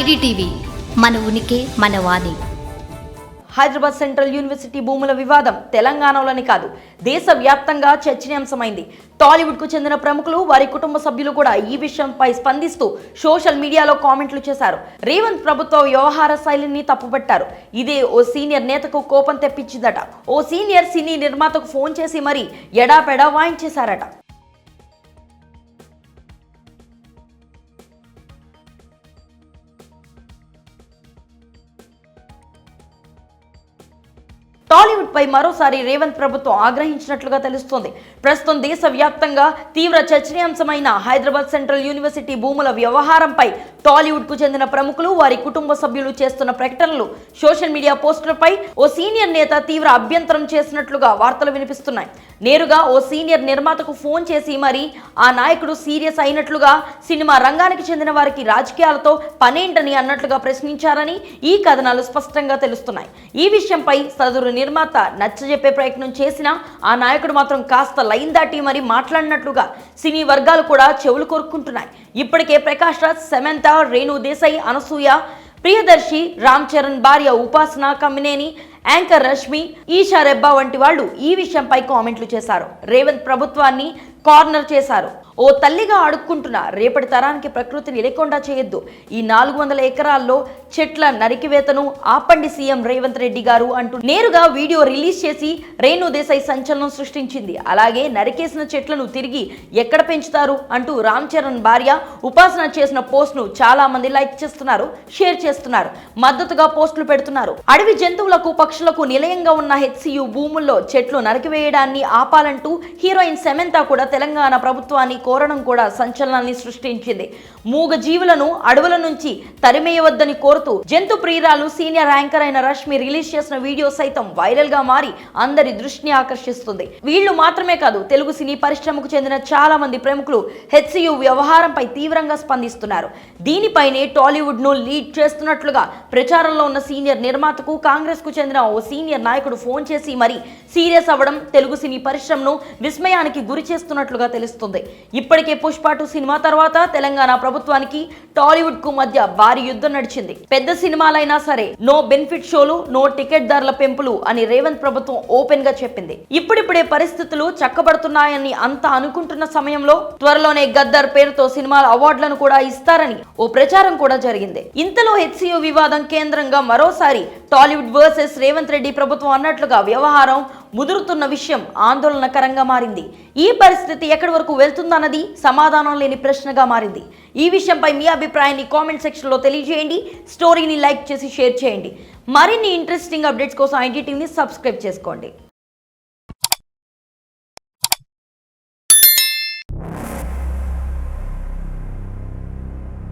IDTV మన ఉనికి మన వాణి. హైదరాబాద్ సెంట్రల్ యూనివర్సిటీ భూముల వివాదం తెలంగాణలోనే కాదు దేశవ్యాప్తంగా చర్చనీయాంశమైంది. టాలీవుడ్కు చెందిన ప్రముఖులు వారి కుటుంబ సభ్యులు కూడా ఈ విషయంపై స్పందిస్తూ సోషల్ మీడియాలో కామెంట్లు చేశారు. రేవంత్ ప్రభుత్వ వ్యవహార శైలిని తప్పుపట్టారు. ఇదే ఓ సీనియర్ నేతకు కోపం తెప్పించిందట. ఓ సీనియర్ సినీ నిర్మాతకు ఫోన్ చేసి మరీ ఎడాపెడా వాయించేశారట. టాలీవుడ్ పై మరోసారి రేవంత్ ప్రభుత్వం ఆగ్రహించినట్లుగా తెలుస్తోంది. ప్రస్తుతం దేశవ్యాప్తంగా తీవ్ర చర్చనీయాంశమైన హైదరాబాద్ సెంట్రల్ యూనివర్సిటీ భూముల వ్యవహారంపై టాలీవుడ్కు చెందిన ప్రముఖులు వారి కుటుంబ సభ్యులు చేస్తున్న ప్రకటనలు సోషల్ మీడియా పోస్టులపై ఓ సీనియర్ నేత తీవ్ర అభ్యంతరం చేసినట్లుగా వార్తలు వినిపిస్తున్నాయి. నేరుగా ఓ సీనియర్ నిర్మాతకు ఫోన్ చేసి మరి ఆ నాయకుడు సీరియస్ అయినట్లుగా సినిమా రంగానికి చెందిన వారికి రాజకీయాలతో పనేంటని అన్నట్లుగా ప్రశ్నించారని ఈ కథనాలు స్పష్టంగా తెలుస్తున్నాయి. ఈ విషయంపై సదరు నిర్మాత నచ్చజెప్పే ప్రయత్నం చేసినా ఆ నాయకుడు మాత్రం కాస్త లైన్ దాటి మరి మాట్లాడినట్లుగా సినీ వర్గాలు కూడా చెవులు కోరుకుంటున్నాయి ఇప్పటికే ప్రకాష్ రాజ్ సెమెంత రేణు దేశాయి అనసూయ ప్రియదర్శి రామ్ చరణ్ భార్య ఉపాసన కమ్మినేని యాంకర్ రష్మి ఈషా రెబ్బా వంటి వాళ్ళు ఈ విషయంపై కామెంట్లు చేశారు. రేవంత్ ప్రభుత్వాన్ని కార్నర్ చేశారు. ఓ తల్లిగా అడుక్కుంటున్న రేపటి తరానికి ప్రకృతిని లేకుండా చేయొద్దు. ఈ నాలుగు వందల ఎకరాల్లో చెట్ల నరికివేతను ఆపండి సీఎం రేవంత్ రెడ్డి గారు అంటూ నేరుగా వీడియో రిలీజ్ చేసి రేణు దేశాయ్ సంచలనం సృష్టించింది. అలాగే నరికేసిన చెట్లను తిరిగి ఎక్కడ పెంచుతారు అంటూ రామ్ చరణ్ భార్య ఉపాసన చేసిన పోస్ట్ను చాలా మంది లైక్ చేస్తున్నారు షేర్ చేస్తున్నారు మద్దతుగా పోస్టులు పెడుతున్నారు. అడవి జంతువులకు పక్షులకు నిలయంగా ఉన్న హెచ్సియు భూముల్లో చెట్లు నరికివేయడాన్ని ఆపాలంటూ హీరోయిన్ సెమెంతా కూడా తెలంగాణ ప్రభుత్వాన్ని కోరడం కూడా సంచలనాన్ని సృష్టించింది. మూగ జీవులను అడవుల నుంచి తరిమేయవద్దని కోరు కోరుతూ జంతు ప్రియురాలు సీనియర్ యాంకర్ అయిన రష్మి రిలీజ్ చేసిన వీడియో సైతం వైరల్గా మారి అందరి దృష్టిని ఆకర్షిస్తుంది. వీళ్ళు మాత్రమే కాదు తెలుగు సినీ పరిశ్రమకు చెందిన చాలా మంది ప్రముఖులు హెచ్సియు వ్యవహారంపై తీవ్రంగా స్పందిస్తున్నారు. దీనిపైనే టాలీవుడ్ను లీడ్ చేస్తున్నట్లుగా ప్రచారంలో ఉన్న సీనియర్ నిర్మాతకు కాంగ్రెస్కు చెందిన ఓ సీనియర్ నాయకుడు ఫోన్ చేసి మరి సీరియస్ అవ్వడం తెలుగు సినీ పరిశ్రమను విస్మయానికి గురి చేస్తున్నట్లుగా తెలుస్తుంది. ఇప్పటికే పుష్ప టూ సినిమా తర్వాత తెలంగాణ ప్రభుత్వానికి టాలీవుడ్కు మధ్య భారీ యుద్ధం నడిచింది. పెద్ద సినిమాలైనా సరే నో బెనిఫిట్ షోలు నో టికెట్ ధరల పెంపులు అని రేవంత్ ప్రభుత్వం ఓపెన్గా చెప్పింది. ఇప్పుడిప్పుడే పరిస్థితులు చక్కబడుతున్నాయని అంతా అనుకుంటున్న సమయంలో త్వరలోనే గద్దర్ పేరుతో సినిమాల అవార్డులను కూడా ఇస్తారని ఓ ప్రచారం కూడా జరిగింది. ఇంతలో హెచ్సియు వివాదం కేంద్రంగా మరోసారి టాలీవుడ్ వర్సెస్ రేవంత్ రెడ్డి ప్రభుత్వం అన్నట్లుగా వ్యవహారం ముదురుతున్న విషయం ఆందోళనకరంగా మారింది. ఈ పరిస్థితి ఎక్కడి వరకు వెళ్తుందన్నది సమాధానం లేని ప్రశ్నగా మారింది. ఈ విషయంపై మీ అభిప్రాయాన్ని కామెంట్ సెక్షన్లో తెలియజేయండి. స్టోరీని లైక్ చేసి షేర్ చేయండి. మరిన్ని ఇంట్రెస్టింగ్ అప్డేట్స్ కోసం ఐటీ టీవీని సబ్స్క్రైబ్ చేసుకోండి.